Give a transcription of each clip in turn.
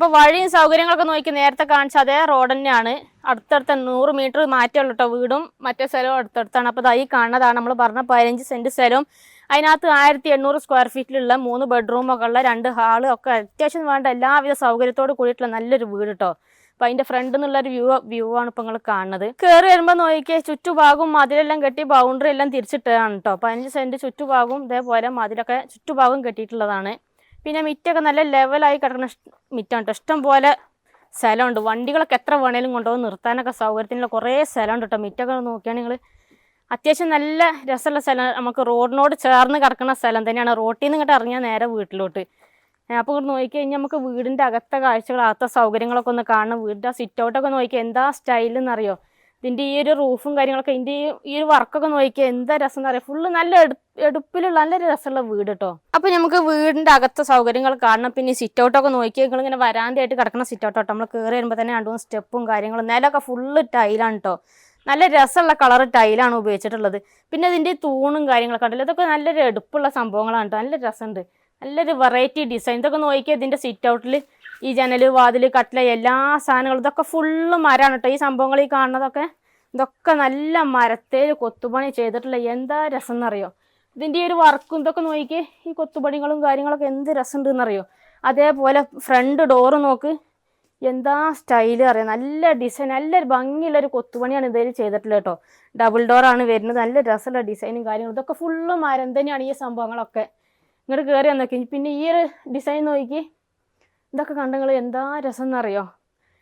അപ്പൊ വഴിയും സൗകര്യങ്ങളൊക്കെ നോക്കി നേരത്തെ കാണിച്ച അതേ റോഡ് തന്നെയാണ്. അടുത്തടുത്ത നൂറ് മീറ്റർ മാറ്റമുള്ളൂ കേട്ടോ വീടും മറ്റേ സ്ഥലവും അടുത്തടുത്താണ്. അപ്പോൾ ഈ കാണുന്നതാണ് നമ്മൾ പറഞ്ഞ പതിനഞ്ച് സെന്റ് സ്ഥലവും. അതിനകത്ത് ആയിരത്തി എണ്ണൂറ് സ്ക്വയർ ഫീറ്റിലുള്ള മൂന്ന് ബെഡ്റൂമൊക്കെ ഉള്ള രണ്ട് ഹാൾ ഒക്കെ അത്യാവശ്യം വേണ്ട എല്ലാവിധ സൗകര്യത്തോട് കൂടിയിട്ടുള്ള നല്ലൊരു വീട് കേട്ടോ അപ്പൊ അതിന്റെ ഫ്രണ്ട് ഒരു വ്യൂ വ്യൂ ആണ് ഇപ്പോൾ നിങ്ങൾ കാണുന്നത്. കയറി വരുമ്പോൾ നോക്കിയേ ചുറ്റുഭാഗവും മതിലെല്ലാം കെട്ടി ബൗണ്ടറി എല്ലാം തിരിച്ചിട്ടാണ് കേട്ടോ പതിനഞ്ച് സെന്റ് ചുറ്റുഭാഗവും ഇതേപോലെ മതിലൊക്കെ ചുറ്റുഭാഗം കെട്ടിയിട്ടുള്ളതാണ്. പിന്നെ മിറ്റൊക്കെ നല്ല ലെവലായി കിടക്കുന്ന മിറ്റാണ് കേട്ടോ ഇഷ്ടം പോലെ സ്ഥലമുണ്ട്. വണ്ടികളൊക്കെ എത്ര വേണേലും കൊണ്ടുപോകും. നിർത്താനൊക്കെ സൗകര്യത്തിനുള്ള കുറേ സ്ഥലമുണ്ട് കേട്ടോ മിറ്റൊക്കെ നോക്കുകയാണെങ്കിൽ നിങ്ങൾ അത്യാവശ്യം നല്ല രസമുള്ള സ്ഥലം. നമുക്ക് റോഡിനോട് ചേർന്ന് കിടക്കുന്ന സ്ഥലം തന്നെയാണ്. റോട്ടിൽ നിന്ന് ഇങ്ങോട്ട് ഇറങ്ങിയാൽ നേരെ വീട്ടിലോട്ട്. അപ്പോൾ ഇങ്ങോട്ട് നോക്കിക്കഴിഞ്ഞാൽ നമുക്ക് വീടിന്റെ അകത്തെ കാഴ്ചകൾ അകത്തെ സൗകര്യങ്ങളൊക്കെ ഒന്ന് കാണണം. വീടിന്റെ സിറ്റ് ഔട്ടൊക്കെ നോക്കിയാൽ എന്താ സ്റ്റൈൽ എന്നറിയോ ഇതിന്റെ ഈ ഒരു റൂഫും കാര്യങ്ങളൊക്കെ ഇതിന്റെ ഈ ഒരു വർക്കൊക്കെ നോക്കിയാൽ എന്താ രസം എന്ന് പറയാം ഫുള്ള് നല്ല എടു എടുപ്പിലുള്ള നല്ല രസമുള്ള വീട് കേട്ടോ അപ്പോൾ നമുക്ക് വീടിന്റെ അകത്തെ സൗകര്യങ്ങൾ കാണണം. പിന്നെ സിറ്റ് ഔട്ടൊക്കെ നോക്കിയാൽ നിങ്ങൾ ഇങ്ങനെ വരാണ്ടായിട്ട് കിടക്കുന്ന സിറ്റ് ഔട്ട് കേട്ടോ നമ്മൾ കയറി വരുമ്പോൾ തന്നെ രണ്ട് മൂന്ന് സ്റ്റെപ്പും കാര്യങ്ങളും നിലമൊക്കെ ഫുള്ള് ടൈലാണ് കേട്ടോ നല്ല രസമുള്ള കളർ ടൈലാണ് ഉപയോഗിച്ചിട്ടുള്ളത്. പിന്നെ ഇതിന്റെ തൂണും കാര്യങ്ങളൊക്കെ ഉണ്ടല്ലോ ഇതൊക്കെ നല്ലൊരു എടുപ്പുള്ള സംഭവങ്ങളാണ് കേട്ടോ നല്ല രസമുണ്ട്. നല്ലൊരു വെറൈറ്റി ഡിസൈൻ ഇതൊക്കെ നോക്കിയാൽ ഇതിന്റെ സിറ്റ് ഔട്ടിൽ ഈ ജനൽ വാതിൽ കട്ടില എല്ലാ സാധനങ്ങളും ഇതൊക്കെ ഫുള്ള് മരമാണ് കേട്ടോ ഈ സംഭവങ്ങൾ ഈ കാണുന്നതൊക്കെ ഇതൊക്കെ നല്ല മരത്തേൽ കൊത്തുപണി ചെയ്തിട്ടുള്ള എന്താ രസം എന്നറിയോ ഇതിന്റെ ഒരു വർക്കും ഇതൊക്കെ നോക്കി ഈ കൊത്തുപണികളും കാര്യങ്ങളൊക്കെ എന്ത് രസമുണ്ടെന്നറിയോ അതേപോലെ ഫ്രണ്ട് ഡോറ് നോക്ക്. എന്താ സ്റ്റൈൽ അറിയാം? നല്ല ഡിസൈൻ നല്ലൊരു ഭംഗിയുള്ള ഒരു കൊത്തുപണിയാണ് ഇതിൽ ചെയ്തിട്ടുള്ളത് കേട്ടോ. ഡബിൾ ഡോറാണ് വരുന്നത്. നല്ല രസമുള്ള ഡിസൈനും കാര്യങ്ങളും. ഇതൊക്കെ ഫുള്ള് മരം തന്നെയാണ് ഈ സംഭവങ്ങളൊക്കെ. ഇങ്ങോട്ട് കയറി വന്നൊക്കെ. പിന്നെ ഈ ഒരു ഡിസൈൻ നോക്കി ഇതൊക്കെ കണ്ടെങ്കിൽ എന്താ രസം എന്നറിയോ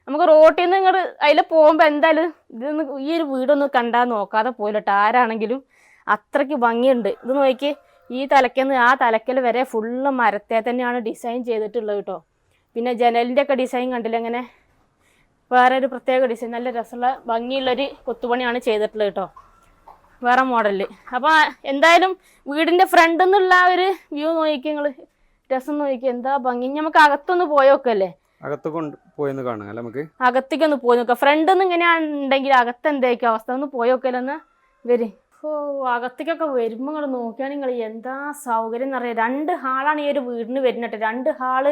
നമുക്ക് റോട്ടിൽ നിന്ന് ഇങ്ങോട്ട് അതിൽ പോകുമ്പോൾ എന്തായാലും ഇതൊന്ന് ഈ ഒരു വീടൊന്ന് കണ്ടാൽ നോക്കാതെ പോയില്ലട്ടോ ആരാണെങ്കിലും അത്രയ്ക്ക് ഭംഗിയുണ്ട്. ഇത് നോക്കി ഈ തലക്കെന്ന് ആ തലക്കൽ വരെ ഫുള്ള് മരത്തെ തന്നെയാണ് ഡിസൈൻ ചെയ്തിട്ടുള്ളത് കേട്ടോ പിന്നെ ജനലിന്റെ ഒക്കെ ഡിസൈൻ കണ്ടില്ല ഇങ്ങനെ? വേറെ ഒരു പ്രത്യേക ഡിസൈൻ. നല്ല രസമുള്ള ഭംഗിയുള്ളൊരു കൊത്തുപണിയാണ് ചെയ്തിട്ടുള്ളത് കേട്ടോ വേറെ മോഡലിൽ അപ്പോൾ എന്തായാലും വീടിന്റെ ഫ്രണ്ടിൽ നിന്നുള്ള ഒരു വ്യൂ നോക്കി നിങ്ങൾ രസം നോക്കി എന്താ ഭംഗി? നമുക്ക് അകത്തൊന്ന് പോയോക്കല്ലേ അകത്ത് കൊണ്ട് പോയെന്ന് കാണാം അല്ലേ നമുക്ക്? അകത്തേക്ക് ഒന്ന് പോയി നോക്കാം. ഫ്രണ്ട് ഒന്നും ഇങ്ങനെ ഉണ്ടെങ്കിൽ അകത്ത് എന്തായിരിക്കും അവസ്ഥ? ഒന്ന് പോയോക്കല്ലെന്ന് വരി. ഓ അകത്തേക്കൊക്കെ വരുമ്പോൾ നിങ്ങൾ നോക്കിയാൽ നിങ്ങൾ എന്താ സൗകര്യം എന്നറിയാം. രണ്ട് ഹാളാണ് ഈ ഒരു വീടിന് വരുന്നത്. രണ്ട് ഹാൾ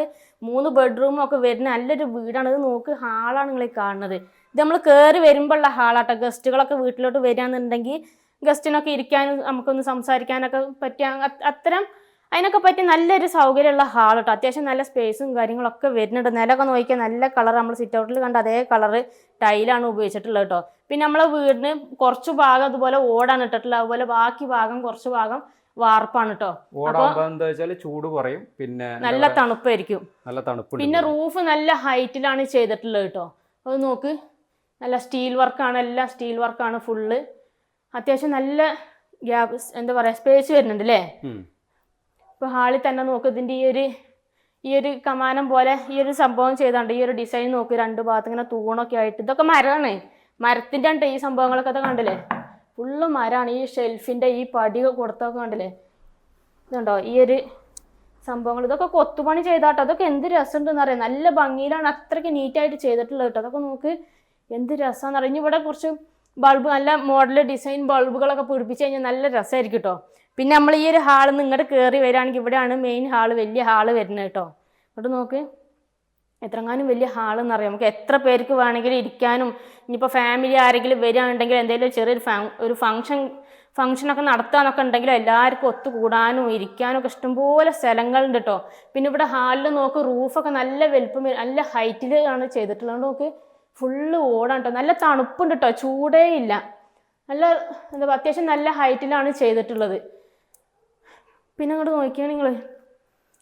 മൂന്ന് ബെഡ്റൂമും ഒക്കെ വരുന്ന നല്ലൊരു വീടാണ്. ഇത് നോക്ക് ഹാളാണ് നിങ്ങൾ കാണുന്നത്. ഇത് നമ്മൾ കയറി വരുമ്പോഴുള്ള ഹാളാട്ടോ ഗസ്റ്റുകളൊക്കെ വീട്ടിലോട്ട് വരികയാണെന്നുണ്ടെങ്കിൽ ഗസ്റ്റിനൊക്കെ ഇരിക്കാനും നമുക്കൊന്ന് സംസാരിക്കാനൊക്കെ പറ്റിയ അത്തരം അതിനൊക്കെ പറ്റി നല്ലൊരു സൗകര്യമുള്ള ഹാൾ കേട്ടോ അത്യാവശ്യം നല്ല സ്പേസും കാര്യങ്ങളൊക്കെ വരുന്നുണ്ട്. നിലമൊക്കെ നോക്കിയാൽ നല്ല കളർ നമ്മൾ സിറ്റ് ഔട്ടിൽ കണ്ട അതേ കളറ് ടൈലാണ് ഉപയോഗിച്ചിട്ടുള്ളത് കേട്ടോ പിന്നെ നമ്മളെ വീടിന് കുറച്ച് ഭാഗം അതുപോലെ ഓടാണ് ഇട്ടിട്ടുള്ളത്. അതുപോലെ ബാക്കി ഭാഗം കുറച്ച് ഭാഗം വാർപ്പാണ് കേട്ടോ ഓടാകുമ്പോ എന്താ വെച്ചാൽ ചൂട് കുറയും. പിന്നെ നല്ല തണുപ്പായിരിക്കും. നല്ല തണുപ്പ് പിന്നെ റൂഫ് നല്ല ഹൈറ്റിലാണ് ചെയ്തിട്ടുള്ളത് കേട്ടോ അത് നോക്ക്. നല്ല സ്റ്റീൽ വർക്കാണ് എല്ലാം സ്റ്റീൽ വർക്കാണ് ഫുള്ള് അത്യാവശ്യം നല്ല ഗ്യാപ് എന്താ പറയാ സ്പേസ് വരുന്നുണ്ട് അല്ലേ. ഇപ്പോൾ ഹാളിൽ തന്നെ നോക്ക് ഇതിന്റെ ഈ ഒരു ഈ ഒരു കമാനം പോലെ ഈ ഒരു സംഭവം ചെയ്താണ്ട് ഈ ഒരു ഡിസൈൻ നോക്ക് രണ്ട് ഭാഗത്ത് ഇങ്ങനെ തൂണൊക്കെ ആയിട്ട്. ഇതൊക്കെ മരമാണ്. മരത്തിന്റെ ഉണ്ട് ഈ സംഭവങ്ങളൊക്കെ അത് കണ്ടില്ലേ? ഫുള്ള് മരമാണ്. ഈ ഷെൽഫിന്റെ ഈ പടി കൊടുത്തൊക്കെ കണ്ടില്ലേ? ഇതുണ്ടോ? ഈ ഒരു സംഭവങ്ങൾ. ഇതൊക്കെ കൊത്തുപണി ചെയ്താട്ടോ. അതൊക്കെ എന്ത് രസമുണ്ടെന്ന് അറിയാം? നല്ല ഭംഗിയിലാണ് അത്രയ്ക്ക് നീറ്റായിട്ട് ചെയ്തിട്ടുള്ളത് കേട്ടോ. അതൊക്കെ നോക്ക് എന്ത് രസമാണെന്ന് അറിയാം? ഇവിടെ കുറച്ച് ബൾബ് നല്ല മോഡൽ ഡിസൈൻ ബൾബുകളൊക്കെ പിടിപ്പിച്ച് കഴിഞ്ഞാൽ നല്ല രസമായിരിക്കും കേട്ടോ. പിന്നെ നമ്മൾ ഈ ഒരു ഹാളിൽ നിന്ന് കയറി വരികയാണെങ്കിൽ ഇവിടെയാണ് മെയിൻ ഹാൾ വലിയ ഹാൾ വരുന്നത് കേട്ടോ. ഇങ്ങോട്ട് നോക്ക്. എത്രങ്ങാനും വലിയ ഹാളെന്ന് അറിയാം നമുക്ക് എത്ര പേർക്ക് വേണമെങ്കിലും ഇരിക്കാനും ഇനിയിപ്പോൾ ഫാമിലി ആരെങ്കിലും വരികയാണെങ്കിൽ എന്തെങ്കിലും ചെറിയൊരു ഒരു ഫംഗ്ഷൻ ഫംഗ്ഷനൊക്കെ നടത്താനൊക്കെ ഉണ്ടെങ്കിലും എല്ലാവർക്കും ഒത്തുകൂടാനും ഇരിക്കാനും ഒക്കെ ഇഷ്ടംപോലെ സ്ഥലങ്ങളുണ്ട് കേട്ടോ. പിന്നെ ഇവിടെ ഹാളിൽ നോക്ക് റൂഫൊക്കെ നല്ല വലുപ്പം നല്ല നല്ല ഹൈറ്റിലാണ് ചെയ്തിട്ടുള്ളത്. നോക്ക്. ഫുള്ള് ഓടാണ് കേട്ടോ. നല്ല തണുപ്പുണ്ട് കേട്ടോ. ചൂടേ ഇല്ല. നല്ല എന്താ അത്യാവശ്യം നല്ല ഹൈറ്റിലാണ് ചെയ്തിട്ടുള്ളത്. പിന്നെ അങ്ങോട്ട് നോക്കിയാൽ നിങ്ങൾ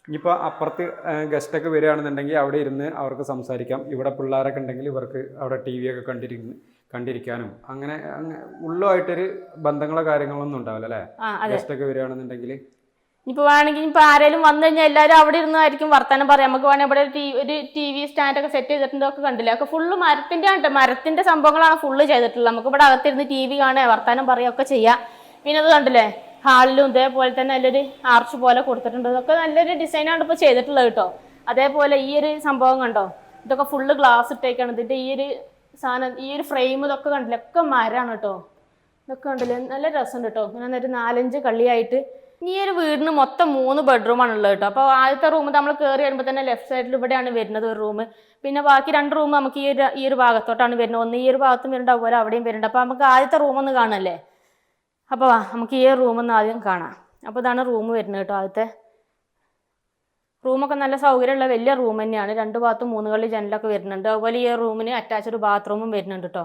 ഇനിയിപ്പോൾ അപ്പുറത്ത് ഗസ്റ്റ് ഒക്കെ വരികയാണെന്നുണ്ടെങ്കിൽ അവിടെ ഇരുന്ന് അവർക്ക് സംസാരിക്കാം. ഇവിടെ പിള്ളേരൊക്കെ ഉണ്ടെങ്കിൽ ഇവർക്ക് അവിടെ ടി വി ഒക്കെ കണ്ടിരിക്കുന്നു കണ്ടിരിക്കാനും. അങ്ങനെ അങ്ങ് ഉള്ളുമായിട്ടൊരു ബന്ധങ്ങളോ കാര്യങ്ങളൊന്നും ഉണ്ടാവില്ല അല്ലേ? ആ ഗസ്റ്റ് ഒക്കെ വരികയാണെന്നുണ്ടെങ്കിൽ. ഇനിയിപ്പോൾ വേണമെങ്കിൽ ഇപ്പോൾ ആരെങ്കിലും വന്നു കഴിഞ്ഞാൽ എല്ലാവരും അവിടെ ഇരുന്നായിരിക്കും വർത്തമാനം പറയാം. നമുക്ക് വേണമെങ്കിൽ ഇവിടെ ടി ഒരു ടി വി സ്റ്റാൻഡൊക്കെ സെറ്റ് ചെയ്തിട്ടുണ്ട് ഒക്കെ കണ്ടില്ലേ? ഒക്കെ ഫുള്ള് മരത്തിന്റെ ആണ്. മരത്തിന്റെ സംഭവങ്ങളാണ് ഫുള്ള് ചെയ്തിട്ടുള്ളത്. നമുക്ക് ഇവിടെ അകത്തിരുന്ന് ടി വി കാണുക വർത്തമാനം പറയുകയൊക്കെ ചെയ്യാം. പിന്നെ അത് കണ്ടില്ലേ? ഹാളിലും ഇതേപോലെ തന്നെ നല്ലൊരു ആർച്ച് പോലെ കൊടുത്തിട്ടുണ്ട്. ഇതൊക്കെ നല്ലൊരു ഡിസൈനാണ് ഇപ്പോൾ ചെയ്തിട്ടുള്ളത് കേട്ടോ. അതേപോലെ ഈ ഒരു സംഭവം കണ്ടോ? ഇതൊക്കെ ഫുള്ള് ഗ്ലാസ് ഇട്ടേക്കാണ്. ഇതിന്റെ ഈ ഒരു സാധനം ഈ ഒരു ഫ്രെയിം ഇതൊക്കെ കണ്ടില്ല? ഒക്കെ മരമാണ് കേട്ടോ. ഇതൊക്കെ കണ്ടില്ലേ? നല്ല രസമുണ്ട് കേട്ടോ. ഇങ്ങനെ ഒരു നാലഞ്ച് കള്ളിയായിട്ട്. ഈ ഒരു വീടിന് മൊത്തം മൂന്ന് ബെഡ്റൂമാണ് ഉള്ളത് കേട്ടോ. അപ്പോൾ ആദ്യത്തെ റൂം നമ്മൾ കയറി വരുമ്പോൾ തന്നെ ലെഫ്റ്റ് സൈഡിൽ ഇവിടെയാണ് വരുന്നത് ഒരു റൂം പിന്നെ ബാക്കി രണ്ട് റൂം നമുക്ക് ഈ ഒരു ഈ ഒരു ഭാഗത്തോട്ടാണ് വരുന്നത്. ഒന്ന് ഈ ഒരു ഭാഗത്തും വരുന്നുണ്ട് അതുപോലെ അവിടെയും വരുന്നുണ്ട്. അപ്പോൾ നമുക്ക് ആദ്യത്തെ റൂം ഒന്ന് കാണല്ലേ അപ്പോൾ നമുക്ക് ഈ റൂം ഒന്ന് ആദ്യം കാണാം. അപ്പോൾ ഇതാണ് റൂം വരുന്നത് കേട്ടോ ആദ്യത്തെ. റൂമൊക്കെ നല്ല സൗകര്യമുള്ള വലിയ റൂം തന്നെയാണ്. രണ്ട് ഭാഗത്തും മൂന്ന് കളി ജനലൊക്കെ വരുന്നുണ്ട്. അതുപോലെ ഈ റൂമിന് അറ്റാച്ച്ഡ് ബാത്റൂമും വരുന്നുണ്ട് കേട്ടോ.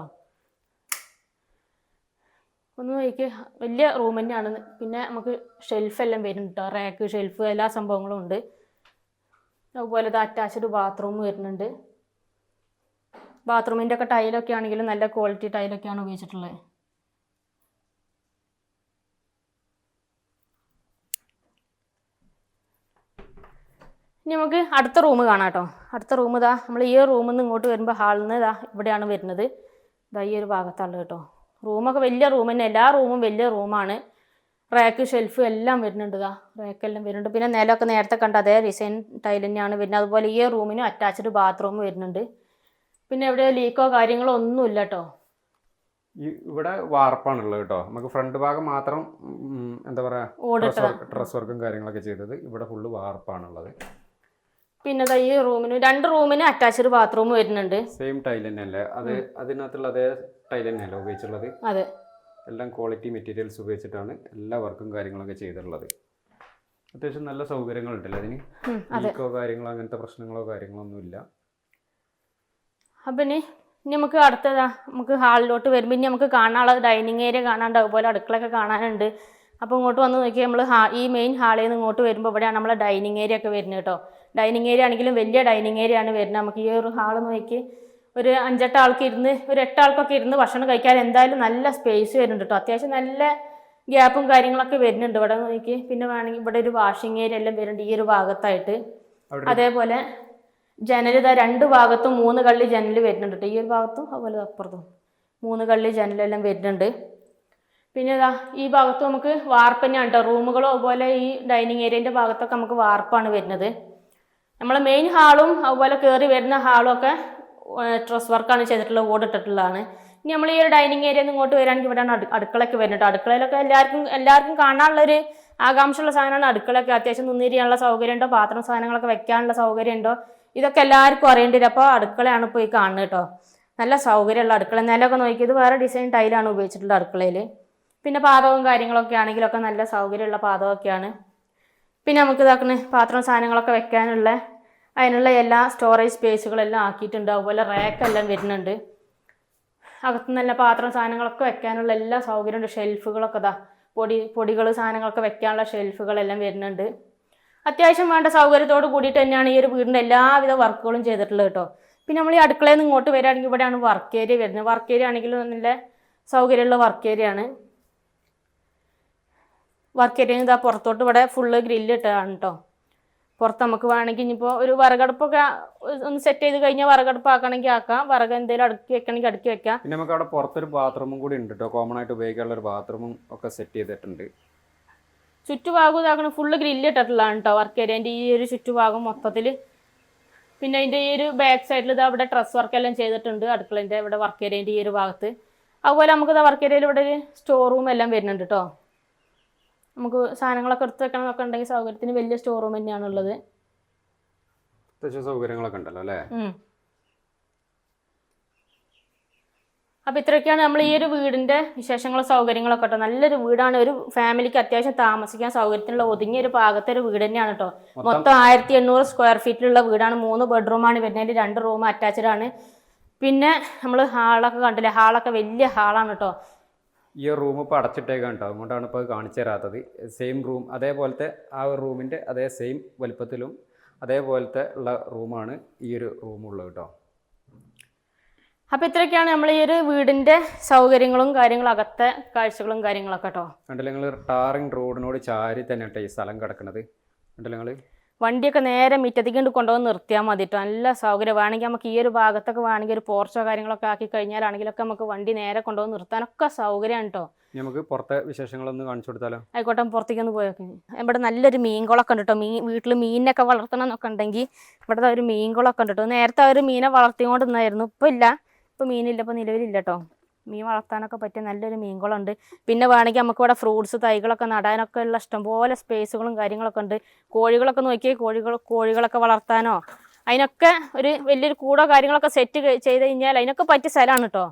ഒന്ന് നോക്കി വലിയ റൂം തന്നെയാണ്. പിന്നെ നമുക്ക് ഷെൽഫ് എല്ലാം വരുന്നുണ്ട് കേട്ടോ. റാക്ക് ഷെൽഫ് എല്ലാ സംഭവങ്ങളും ഉണ്ട്. അതുപോലെ ഇത് അറ്റാച്ച്ഡ് ബാത്റൂം വരുന്നുണ്ട്. ബാത്റൂമിന്റെ ഒക്കെ ടൈലൊക്കെ ആണെങ്കിലും നല്ല ക്വാളിറ്റി ടൈലൊക്കെയാണ് ഉപയോഗിച്ചിട്ടുള്ളത്. ഇനി നമുക്ക് അടുത്ത റൂം കാണാം കേട്ടോ. അടുത്ത റൂം ഇതാ നമ്മൾ ഈ റൂമിൽ നിന്ന് ഇങ്ങോട്ട് വരുമ്പോൾ ഹാളിൽ നിന്ന് ഇതാ ഇവിടെയാണ് വരുന്നത്. ഇതാ ഈ ഒരു ഭാഗത്താണ് കേട്ടോ. റൂമൊക്കെ വലിയ റൂം തന്നെ എല്ലാ റൂമും വലിയ റൂമാണ് റാക്ക് ഷെൽഫ് എല്ലാം വരുന്നുണ്ട് ഇതാ. റാക്കെല്ലാം വരുന്നുണ്ട്. പിന്നെ നിലമൊക്കെ നേരത്തെ കണ്ട അതേ ഡിസൈൻ ടൈൽ തന്നെയാണ് വരുന്നത്. അതുപോലെ ഈ റൂമിനും അറ്റാച്ച്ഡ് ബാത്റൂം വരുന്നുണ്ട്. പിന്നെ ഇവിടെ ലീക്കോ കാര്യങ്ങളോ ഒന്നുമില്ല കേട്ടോ. ഇവിടെ വാർപ്പാണുള്ളത് കേട്ടോ. നമുക്ക് ഫ്രണ്ട് ഭാഗം മാത്രം എന്താ പറയാ ഡ്രസ് വർക്കും കാര്യങ്ങളൊക്കെ ചെയ്തത്. ഇവിടെ ഫുള്ള് വാർപ്പാണുള്ളത്. പിന്നെ ഈ റൂമിന് രണ്ട് റൂമിന് അറ്റാച്ച്ഡ് ബാത്റൂം വരുന്നുണ്ട്. സെയിം ടൈൽ തന്നെയല്ലേ? അത് അതിനകത്തുള്ള അതേ ടൈൽ തന്നെയല്ലേ ഉപയോഗിച്ചുള്ളത്? അതെ. എല്ലാം ക്വാളിറ്റി മെറ്റീരിയൽസ് ഉപയോഗിച്ചിട്ടാണ് എല്ലാ വർക്കും കാര്യങ്ങളൊക്കെ ചെയ്തിട്ടുള്ളത്. അത്യാവശ്യം നല്ല സൗകര്യങ്ങളുണ്ടല്ലോ അതിന്? ലീക്കോ കാര്യങ്ങളോ അങ്ങനത്തെ പ്രശ്നങ്ങളോ കാര്യങ്ങളോ ഒന്നുമില്ല. അപ്പം ഇനി നമുക്ക് അടുത്തതാ നമുക്ക് ഹാളിലോട്ട് വരുമ്പോൾ ഇനി നമുക്ക് കാണാനുള്ള ഡൈനിങ് ഏരിയ കാണാണ്ട് അതുപോലെ അടുക്കളൊക്കെ കാണാനുണ്ട്. അപ്പോൾ ഇങ്ങോട്ട് വന്ന് നോക്കിയാൽ നമ്മൾ ഈ മെയിൻ ഹാളിൽ നിന്ന് ഇങ്ങോട്ട് വരുമ്പോൾ ഇവിടെയാണ് നമ്മളെ ഡൈനിങ് ഏരിയ ഒക്കെ വരുന്നത് കേട്ടോ. ഡൈനിങ് ഏരിയ ആണെങ്കിലും വലിയ ഡൈനിങ് ഏരിയ ആണ് വരുന്നത്. നമുക്ക് ഈ ഒരു ഹാൾ നോക്കി. ഒരു അഞ്ചെട്ട് ആൾക്ക് ഇരുന്ന് ഒരു എട്ട് ആൾക്കൊക്കെ ഇരുന്ന് ഭക്ഷണം കഴിക്കാൻ എന്തായാലും നല്ല സ്പേസ് വരുന്നുണ്ട് കേട്ടോ അത്യാവശ്യം നല്ല ഗ്യാപ്പും കാര്യങ്ങളൊക്കെ വരുന്നുണ്ട് ഇവിടെ നോക്കി. പിന്നെ വേണമെങ്കിൽ ഇവിടെ ഒരു വാഷിംഗ് ഏരിയ എല്ലാം വരുന്നുണ്ട് ഈ ഒരു ഭാഗത്തായിട്ട്. അതേപോലെ ജനൽ ഇതാ രണ്ട് ഭാഗത്തും മൂന്ന് കള്ളി ജനൽ വരുന്നുണ്ട് കേട്ടോ ഈ ഒരു ഭാഗത്തും അതുപോലെ അപ്പുറത്തും മൂന്ന് കള്ളി ജനലെല്ലാം വരുന്നുണ്ട്. പിന്നെ ഇതാ ഈ ഭാഗത്ത് നമുക്ക് വാർപ്പ് തന്നെയാണ് കേട്ടോ റൂമുകളും അതുപോലെ ഈ ഡൈനിങ് ഏരിയന്റെ ഭാഗത്തൊക്കെ നമുക്ക് വാർപ്പാണ് വരുന്നത്. നമ്മളെ മെയിൻ ഹാളും അതുപോലെ കയറി വരുന്ന ഹാളും ഒക്കെ ഡ്രസ് വർക്കാണ് ചെയ്തിട്ടുള്ളത് ഓടിട്ടിട്ടുള്ളതാണ് ഇനി നമ്മൾ ഈ ഒരു ഡൈനിങ് ഏരിയ ഇങ്ങോട്ട് വരികയാണെങ്കിൽ ഇവിടെയാണ് അടു അടുക്കളയൊക്കെ വരുന്നുണ്ട് അടുക്കളയിലൊക്കെ എല്ലാവർക്കും എല്ലാവർക്കും കാണാനുള്ളൊരു ആകാംക്ഷയുള്ള സാധനമാണ് അടുക്കളയൊക്കെ. അത്യാവശ്യം നിന്നിരിക്കാനുള്ള സൗകര്യം ഉണ്ടോ പാത്രം സാധനങ്ങളൊക്കെ വെക്കാനുള്ള സൗകര്യം ഉണ്ടോ ഇതൊക്കെ എല്ലാവർക്കും അറിയേണ്ടി വരും. അപ്പോൾ അടുക്കളയാണ് ഇപ്പോൾ ഈ കാണുന്നത് കേട്ടോ. നല്ല സൗകര്യമുള്ള അടുക്കള. നിലമൊക്കെ നോക്കിയത് വേറെ ഡിസൈൻ ടൈലാണ് ഉപയോഗിച്ചിട്ടുള്ളത് അടുക്കളയിൽ പിന്നെ പാതകവും കാര്യങ്ങളൊക്കെ ആണെങ്കിലൊക്കെ നല്ല സൗകര്യമുള്ള പാതകമൊക്കെയാണ് പിന്നെ നമുക്ക് ഇതാക്കുന്ന പാത്രം സാധനങ്ങളൊക്കെ വെക്കാനുള്ള അതിനുള്ള എല്ലാ സ്റ്റോറേജ് സ്പേസുകളെല്ലാം ആക്കിയിട്ടുണ്ട്. അതുപോലെ റാക്കെല്ലാം വരുന്നുണ്ട്. അകത്ത് നല്ല പാത്രം സാധനങ്ങളൊക്കെ വെക്കാനുള്ള എല്ലാ സൗകര്യമുണ്ട്. ഷെൽഫുകളൊക്കെ ഇതാ പൊടി പൊടികൾ സാധനങ്ങളൊക്കെ വെക്കാനുള്ള ഷെൽഫുകളെല്ലാം വരുന്നുണ്ട്. അത്യാവശ്യം വേണ്ട സൗകര്യത്തോട് കൂടിയിട്ട് തന്നെയാണ് ഈ ഒരു വീടിന്റെ എല്ലാവിധ വർക്കുകളും ചെയ്തിട്ടുള്ളത് കേട്ടോ. പിന്നെ നമ്മൾ ഈ അടുക്കളയിൽ നിന്ന് ഇങ്ങോട്ട് വരികയാണെങ്കിൽ ഇവിടെയാണ് വർക്ക് ഏരിയ വരുന്നത്. വർക്ക് ഏരിയ ആണെങ്കിലും നല്ല സൗകര്യമുള്ള വർക്ക് ഏരിയ ആണ്. വർക്ക് ഏരിയ ഇതാ പുറത്തോട്ട് ഇവിടെ ഫുള്ള് ഗ്രില്ല് ഇട്ടതാണ് കേട്ടോ പുറത്ത് നമുക്ക് വേണമെങ്കിൽ ഇനിയിപ്പോൾ ഒരു വിറകടുപ്പൊക്കെ ഒന്ന് സെറ്റ് ചെയ്ത് കഴിഞ്ഞാൽ വിറകടുപ്പ് ആക്കണമെങ്കിൽ ആക്കാം. വിറക് എന്തെങ്കിലും അടുക്കി വെക്കണമെങ്കിൽ അടുക്കി വെക്കാം. പിന്നെ നമുക്ക് അവിടെ പുറത്തൊരു ബാത്റൂമും കൂടി ഉണ്ട് കേട്ടോ കോമൺ ആയിട്ട് ഉപയോഗിക്കാനുള്ള ഒരു ബാത്റൂമും ഒക്കെ സെറ്റ് ചെയ്തിട്ടുണ്ട്. ചുറ്റുഭാഗം ഇതാക്കണം ഫുള്ള് ഗ്രില്ല് ഇട്ടിട്ടുള്ളതാണ് കേട്ടോ വർക്ക് ഏരിയന്റെ ഈ ഒരു ചുറ്റുഭാഗം മൊത്തത്തിൽ. പിന്നെ അതിന്റെ ഈ ഒരു ബാക്ക് സൈഡിൽ ഇത് അവിടെ ഡ്രസ് വർക്ക് എല്ലാം ചെയ്തിട്ടുണ്ട് അടുക്കളേന്റെ ഇവിടെ വർക്ക് ഏരിയന്റെ ഈ ഒരു ഭാഗത്ത്. അതുപോലെ നമുക്ക് ഇതാ വർക്ക് ഏരിയയിൽ ഇവിടെ ഒരു സ്റ്റോർ റൂം എല്ലാം വരുന്നുണ്ട് കേട്ടോ നമുക്ക് സാധനങ്ങളൊക്കെ എടുത്ത് വെക്കണം എന്നൊക്കെ ഉണ്ടെങ്കിൽ സൗകര്യത്തിന് വലിയ സ്റ്റോർ റൂം തന്നെയാണ് ഉള്ളത് അത്യാവശ്യം സൗകര്യങ്ങളൊക്കെ ഉണ്ടല്ലോ അല്ലേ? ഇത്രയൊക്കെയാണ് നമ്മൾ ഈ ഒരു വീടിന്റെ വിശേഷങ്ങളും സൗകര്യങ്ങളൊക്കെ കേട്ടോ. നല്ലൊരു വീടാണ്. ഒരു ഫാമിലിക്ക് അത്യാവശ്യം താമസിക്കാൻ സൗകര്യത്തിനുള്ള ഒതുങ്ങിയ ഒരു ഭാഗത്തെ ഒരു വീട് തന്നെയാണ് കേട്ടോ. മൊത്തം ആയിരത്തി എണ്ണൂറ് സ്ക്വയർ ഫീറ്റിലുള്ള വീടാണ്. മൂന്ന് ബെഡ്റൂമാണ് വരുന്നതിൽ രണ്ട് റൂം അറ്റാച്ച്ഡ് ആണ്. പിന്നെ നമ്മൾ ഹാളൊക്കെ കണ്ടില്ലേ? ഹാളൊക്കെ വലിയ ഹാളാണ് കേട്ടോ. ഈ റൂം ഇപ്പോൾ അടച്ചിട്ടേക്കാണ് കേട്ടോ അതുകൊണ്ടാണ് ഇപ്പോൾ കാണിച്ചു തരാത്തത്. സെയിം റൂം അതേപോലത്തെ ആ റൂമിന്റെ അതേ സെയിം വലിപ്പത്തിലും അതേപോലത്തെ ഉള്ള റൂമാണ് ഈ ഒരു റൂമുള്ളത് കേട്ടോ അപ്പൊ ഇത്രയൊക്കെയാണ് നമ്മൾ ഈ ഒരു വീടിന്റെ സൗകര്യങ്ങളും കാര്യങ്ങളും അകത്തെ കാഴ്ചകളും കാര്യങ്ങളൊക്കെ കേട്ടോ കണ്ടില്ല നിങ്ങൾ ടാറിങ് റോഡിനോട് ചാരി തന്നെ കേട്ടോ ഈ സ്ഥലം കിടക്കുന്നത് കണ്ടില്ല നിങ്ങൾ വണ്ടിയൊക്കെ നേരെ മിറ്റത്തേക്ക് കൊണ്ട് കൊണ്ടുവന്ന് നിർത്തിയാൽ മതി കേട്ടോ നല്ല സൗകര്യം. വേണമെങ്കിൽ നമുക്ക് ഈ ഒരു ഭാഗത്തൊക്കെ വേണമെങ്കിൽ ഒരു പോർച്ചോ കാര്യങ്ങളൊക്കെ ആക്കി കഴിഞ്ഞാലാണെങ്കിലൊക്കെ നമുക്ക് വണ്ടി നേരെ കൊണ്ടുവന്ന് നിർത്താനൊക്കെ സൗകര്യമാണ് കേട്ടോ നമുക്ക് പുറത്തെ വിശേഷങ്ങളൊന്ന് കാണിച്ചു കൊടുത്താലോ? ആയിക്കോട്ടെ പുറത്തേക്ക് ഒന്ന് പോയൊക്കെ. ഇവിടെ നല്ലൊരു മീൻകുളമൊക്കെ ഉണ്ട് കേട്ടോ മീൻ വീട്ടിൽ മീനിനൊക്കെ വളർത്തണം എന്നൊക്കെ ഉണ്ടെങ്കിൽ ഇവിടെ ദാ ഒരു മീൻകുളമൊക്കെ ഉണ്ട് കേട്ടോ നേരത്തെ ഒരു മീനെ വളർത്തിക്കൊണ്ട് നിന്നായിരുന്നു. ഇപ്പം ഇല്ല. ഇപ്പം മീനില്ല. ഇപ്പം നിലവിലില്ല കേട്ടോ മീൻ വളർത്താനൊക്കെ പറ്റിയ നല്ലൊരു മീൻകുളമുണ്ട്. പിന്നെ വേണമെങ്കിൽ നമുക്ക് ഇവിടെ ഫ്രൂട്ട്സ് തൈകളൊക്കെ നടാനൊക്കെ ഉള്ള ഇഷ്ടംപോലെ സ്പേസുകളും കാര്യങ്ങളൊക്കെ ഉണ്ട്. കോഴികളൊക്കെ നോക്കിയാൽ കോഴികൾ കോഴികളൊക്കെ വളർത്താനോ? അതിനൊക്കെ ഒരു വലിയൊരു കൂടോ കാര്യങ്ങളൊക്കെ സെറ്റ് ചെയ്ത് കഴിഞ്ഞാൽ അതിനൊക്കെ പറ്റിയ സ്ഥലമാണ് കേട്ടോ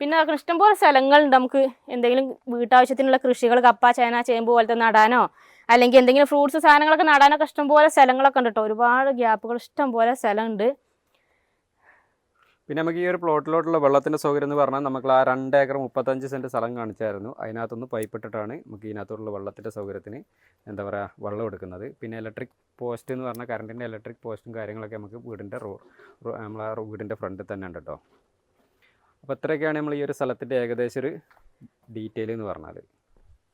പിന്നെ അതൊക്കെ ഇഷ്ടംപോലെ സ്ഥലങ്ങളുണ്ട്. നമുക്ക് എന്തെങ്കിലും വീട്ടാവശ്യത്തിനുള്ള കൃഷികൾ കപ്പ ചേന ചേമ്പ് പോലത്തെ നടാനോ? അല്ലെങ്കിൽ എന്തെങ്കിലും ഫ്രൂട്ട്സ് സാധനങ്ങളൊക്കെ നടാനൊക്കെ ഇഷ്ടംപോലെ സ്ഥലങ്ങളൊക്കെ ഉണ്ട് കേട്ടോ ഒരുപാട് ഗ്യാപ്പുകൾ ഇഷ്ടംപോലെ സ്ഥലമുണ്ട്. പിന്നെ നമുക്ക് ഈ ഒരു പ്ലോട്ടിലോട്ടുള്ള വെള്ളത്തിന്റെ സൗകര്യം എന്ന് പറഞ്ഞാൽ നമുക്ക് ആ രണ്ട് ഏക്കർ മുപ്പത്തഞ്ച് സെന്റ് സ്ഥലം കാണിച്ചായിരുന്നു. അതിനകത്തുനിന്ന് പൈപ്പ് ഇട്ടിട്ടാണ് നമുക്ക് ഇതിനകത്തുള്ള വെള്ളത്തിന്റെ സൗകര്യത്തിന് എന്താ പറയുക വെള്ളം എടുക്കുന്നത്. പിന്നെ ഇലക്ട്രിക് പോസ്റ്റ് എന്ന് പറഞ്ഞാൽ കറണ്ടിന്റെ ഇലക്ട്രിക് പോസ്റ്റും കാര്യങ്ങളൊക്കെ നമുക്ക് വീടിന്റെ റോ നമ്മളെ വീടിന്റെ ഫ്രണ്ടിൽ തന്നെ ഉണ്ട് കേട്ടോ അപ്പോൾ ഇത്രയൊക്കെയാണ് നമ്മൾ ഈ ഒരു സ്ഥലത്തിന്റെ ഏകദേശം ഒരു ഡീറ്റെയിൽ എന്ന് പറഞ്ഞാൽ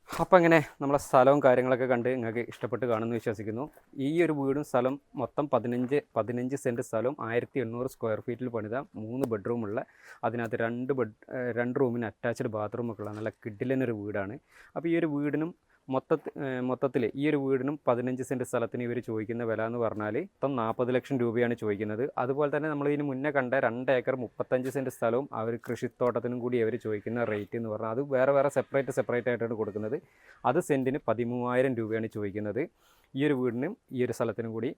അപ്പോൾ അങ്ങനെ നമ്മളെ സ്ഥലവും കാര്യങ്ങളൊക്കെ കണ്ട് നിങ്ങൾക്ക് ഇഷ്ടപ്പെട്ട് കാണുമെന്ന് വിശ്വസിക്കുന്നു. ഈ ഒരു വീടും സ്ഥലം മൊത്തം പതിനഞ്ച് പതിനഞ്ച് സെന്റ് സ്ഥലവും ആയിരത്തി എണ്ണൂറ് സ്ക്വയർ ഫീറ്റിൽ പണിത മൂന്ന് ബെഡ്റൂമുള്ള അതിനകത്ത് രണ്ട് ബെഡ് രണ്ട് റൂമിന് അറ്റാച്ച്ഡ് ബാത്റൂമൊക്കെ ഉള്ള നല്ല കിഡിലനൊരു വീടാണ്. അപ്പോൾ ഈ ഒരു വീടിനും മൊത്തത്തിൽ മൊത്തത്തിൽ ഈ ഒരു വീടിനും പതിനഞ്ച് സെന്റ് സ്ഥലത്തിന് ഇവർ ചോദിക്കുന്ന വില എന്ന് പറഞ്ഞാൽ മൊത്തം നാൽപ്പത് ലക്ഷം രൂപയാണ് ചോദിക്കുന്നത്. അതുപോലെ തന്നെ നമ്മൾ ഇതിന് മുന്നേ കണ്ട രണ്ട് ഏക്കർ മുപ്പത്തഞ്ച് സെന്റ് സ്ഥലവും അവർ കൃഷിത്തോട്ടത്തിനും കൂടി അവർ ചോദിക്കുന്ന റേറ്റ് എന്ന് പറഞ്ഞാൽ അത് വേറെ വേറെ സെപ്പറേറ്റ് സെപ്പറേറ്റ് ആയിട്ടാണ് കൊടുക്കുന്നത്. അത് സെന്റിന് പതിമൂവായിരം രൂപയാണ് ചോദിക്കുന്നത്. ഈ ഒരു വീടിനും ഈ ഒരു സ്ഥലത്തിനും കൂടി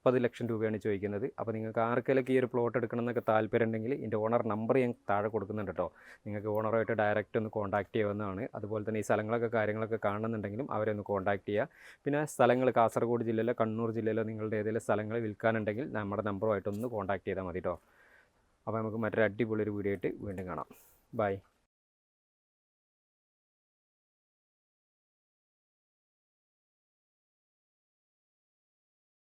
നാൽപ്പത് ലക്ഷം രൂപയാണ് ചോദിക്കുന്നത്. അപ്പോൾ നിങ്ങൾക്ക് ആർക്കെങ്കിലും ഈ ഒരു പ്ലോട്ട് എടുക്കണം എന്നൊക്കെ താല്പര്യം ഉണ്ടെങ്കിൽ എന്റെ ഓണർ നമ്പർ ഞാൻ താഴെ കൊടുക്കുന്നുണ്ട് കേട്ടോ നിങ്ങൾക്ക് ഓണറുമായിട്ട് ഡയറക്റ്റ് ഒന്ന് കോൺടാക്ട് ചെയ്യാവുന്നതാണ്. അതുപോലെ തന്നെ ഈ സ്ഥലങ്ങളൊക്കെ കാര്യങ്ങളൊക്കെ കാണുന്നുണ്ടെങ്കിലും അവരെ ഒന്ന് കോൺടാക്ട് ചെയ്യുക പിന്നെ സ്ഥലങ്ങൾ കാസർഗോഡ് ജില്ലയിലോ കണ്ണൂർ ജില്ലയിലോ നിങ്ങളുടെ ഏതെങ്കിലും സ്ഥലങ്ങൾ വിൽക്കാനുണ്ടെങ്കിൽ നമ്മുടെ നമ്പറുമായിട്ടൊന്ന് കോൺടാക്ട് ചെയ്താൽ മതി കേട്ടോ അപ്പോൾ നമുക്ക് മറ്റൊരു അടിപൊളി ഒരു വീഡിയോ ആയിട്ട് വീണ്ടും കാണാം. ബൈ